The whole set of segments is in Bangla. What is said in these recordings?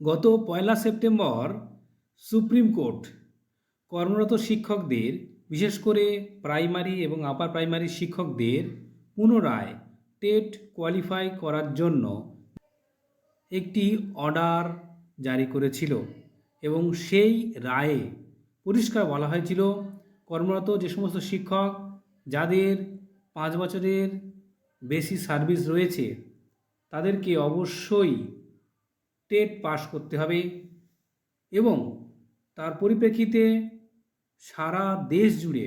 গত পয়লা সেপ্টেম্বর সুপ্রিম কোর্ট কর্মরত শিক্ষকদের, বিশেষ করে প্রাইমারি এবং আপার প্রাইমারি শিক্ষকদের পুনরায় টেট কোয়ালিফাই করার জন্য একটি অর্ডার জারি করেছিল এবং সেই রায়ে পরিষ্কার বলা হয়েছিল, কর্মরত যে সমস্ত শিক্ষক যাদের পাঁচ বছরের বেশি সার্ভিস রয়েছে, তাদেরকে অবশ্যই টেট পাস করতে হবে এবং তার পরিপ্রেক্ষিতে সারা দেশ জুড়ে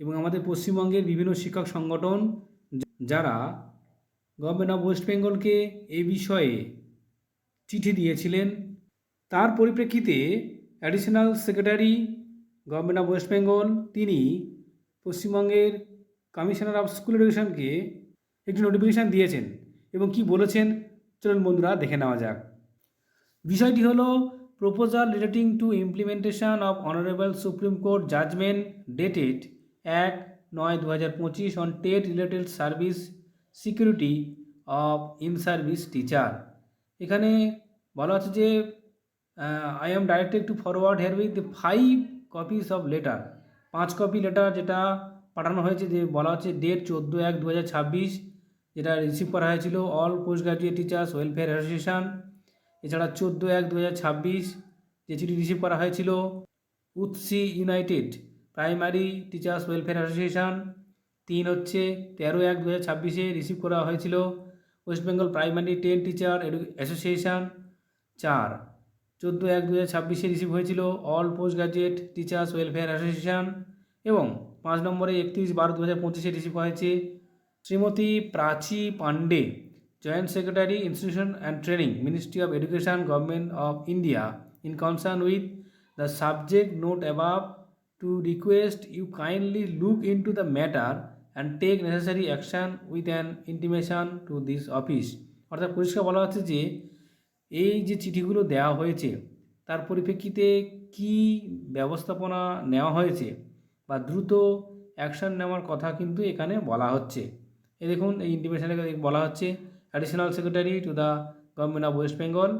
এবং আমাদের পশ্চিমবঙ্গের বিভিন্ন শিক্ষক সংগঠন, যারা গভর্নমেন্ট অফ ওয়েস্ট বেঙ্গলকে এই বিষয়ে চিঠি দিয়েছিলেন, তার পরিপ্রেক্ষিতে additional secretary government of West Bengal তিনি পশ্চিমবঙ্গের কমিশনার অফ স্কুল এডুকেশনকে একটি নোটিফিকেশান দিয়েছেন এবং কি বলেছেন, চলুন বন্ধুরা দেখে নেওয়া যাক। বিষয়টি হলো proposal relating to implementation of honourable Supreme Court judgement dated এক নয় দু হাজার পঁচিশ on TET related service security of in service teacher এখানে বলা হচ্ছে যে I am directed to forward herewith five copies of letter পাঁচ কপি লেটার যেটা পাঠানো হয়েছে যে বলা হচ্ছে ডেট চোদ্দ এক দু হাজার ছাব্বিশ, যেটা রিসিভ করা হয়েছিল all post graduate teachers welfare association এছাড়া চোদ্দ এক দু যে চিঠি রিসিভ করা হয়েছিল, উৎসি united primary teachers welfare association. তিন হচ্ছে তেরো এক দু হাজার ছাব্বিশে রিসিভ করা হয়েছিল West Bengal primary ten teacher association. চার, চোদ্দ এক দু হাজার ছাব্বিশে রিসিভ হয়েছিল all post graduate teachers welfare association এবং পাঁচ নম্বরে একত্রিশ বারো দু হাজার পঁচিশে রিসিভ হয়েছে Shrimati Prachi Pandey joint secretary institution and training ministry of education government of India in concern with the subject note above to request you kindly look into the matter and take necessary action with an intimation to this office অর্থাৎ পরিষ্কার বলা হচ্ছে যে, এই যে চিঠিগুলো দেওয়া হয়েছে, তার পরিপ্রেক্ষিতে কি ব্যবস্থাপনা নেওয়া হয়েছে বা দ্রুত অ্যাকশন নেওয়ার কথা কিন্তু এখানে বলা হচ্ছে। এই দেখুন, এই ইন্টিমেশনে বলা হচ্ছে additional secretary to the government of West Bengal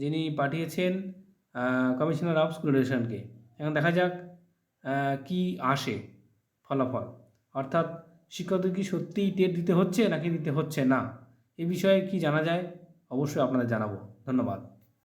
যিনি পাঠিয়েছেন কমিশনার অফ স্কুল এডুকেশনকে এখন দেখা যাক কি আসে ফলাফল। অর্থাৎ শিক্ষকদের কি সত্যিই টেট দিতে হচ্ছে নাকি দিতে হচ্ছে না? এ বিষয়ে কি জানা যায়? অবশ্যই আপনাদের জানাব। ধন্যবাদ।